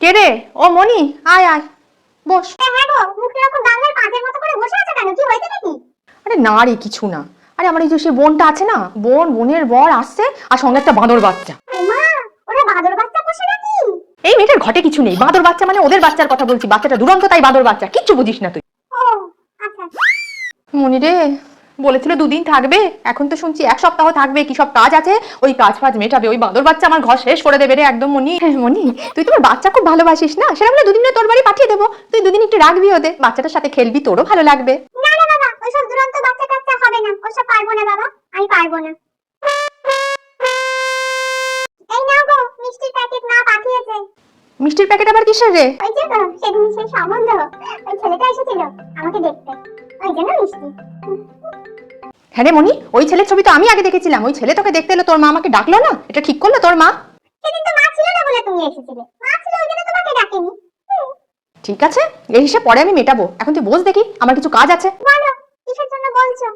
কে রে? ও মনি আয় আয় বস। হ্যাঁ আরে না রে কিছু না। আরে আমার এই যে সে বোনটা আছে না বোন বোনের বর আসছে আর সঙ্গে একটা বাঁদর বাচ্চা। এই মেয়েটার ঘটে কিছু নেই। বাঁদর বাচ্চা মানে ওদের বাচ্চার কথা বলছি বাচ্চাটা দুরন্ত তাই বাঁদর বাচ্চা। কিচ্ছু বুঝিস না তুই। আচ্ছা। মনি রে বলেছিল দুদিন থাকবে। এখন তো শুনছি এক সপ্তাহ থাকবে। কি সব কাজ আছে? ওই কাজ ফাজ মেটাবে। ওই বাঁদর বাচ্চা আমার ঘর শেষ করে দেবে রে একদম মনি। হ্যাঁ, মনি তুই তোমার বাচ্চা খুব ভালোবাসিস না? সেটা বলে দুদিনে তোর বাড়ি পাঠিয়ে দেবো। তুই দুদিন একটু রাখবি ওদের। বাচ্চাটার সাথে খেলবি তোরও ভালো লাগবে। না না বাবা ওইসব দুরন্ত বাচ্চা কাচ্চা হবে না। ওসব পারব না বাবা। আমি পারব না। এই নাও গো মিষ্টির প্যাকেট মা পাঠিয়েছে। মিষ্টির প্যাকেট আবার কিসের রে? ওই যে সেদিন সেই সম্বন্ধ। ওই ছেলেটা এসেছিল। আমাকে দেখতে। ওই জন্য মিষ্টি। হ্যাঁ রে মনি ওই ছেলের ছবি তো আমি আগে দেখেছিলাম। ওই ছেলে তোকে দেখতে এলো তোর মা আমাকে ডাকলো না? এটা ঠিক করল তোর মা? সেদিন তো মা ছিল না বলে তুমি এসেছিলে। মা ছিল ওই জন্য তোমাকে ডাকেনি। ঠিক আছে এই হিসেব পরে আমি মেটাবো। এখন তুই বোঝ দেখি আমার কিছু কাজ আছে। বলো কিসের জন্য বলছো?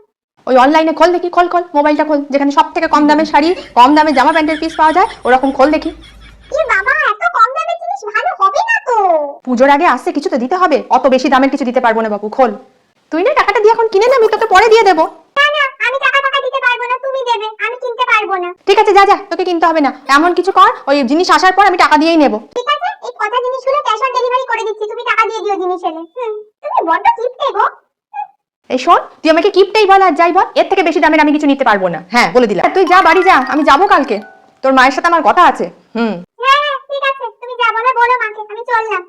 ওই অনলাইনে খোল দেখি খোল খোল মোবাইলটা খোল যেখানে সব থেকে কম দামে শাড়ি কম দামে জামা প্যান্টের পিস পাওয়া যায় ওরকম খোল দেখি। কি বাবা এত কম দামের জিনিস ভালো হবে না তো? পুজোর আগে আসছে কিছু তো দিতে হবে অত বেশি দামের কিছু দিতে পারব না বাবু খোল। তুই না টাকাটা দিয়ে এখন কিনে নে আমি তোকে পরে দিয়ে দেবো। না। ঠিক আছে যা যা তোকে কিনতে হবে না। এমন কিছু কর ওই জিনিস আসার পর আমি টাকা দিয়েই নেব। ঠিক আছে এই কথা জিনিসগুলো ক্যাশ অন ডেলিভারি করে দিচ্ছি তুমি টাকা দিয়ে দিও জিনিস এলে। তুমি কিপটে গো। এই শোন তুই আমাকে কিপটেই বল আর যাই বল এর থেকে বেশি দামের আমি কিছু নিতে পারব না। হ্যাঁ বলে দিলাম। তুই যা বাড়ি যা আমি যাব কালকে। তোর মায়ের সাথে আমার কথা আছে। হুম। হ্যাঁ হ্যাঁ ঠিক আছে তুমি যা বলো বলো মাকে আমি চললাম।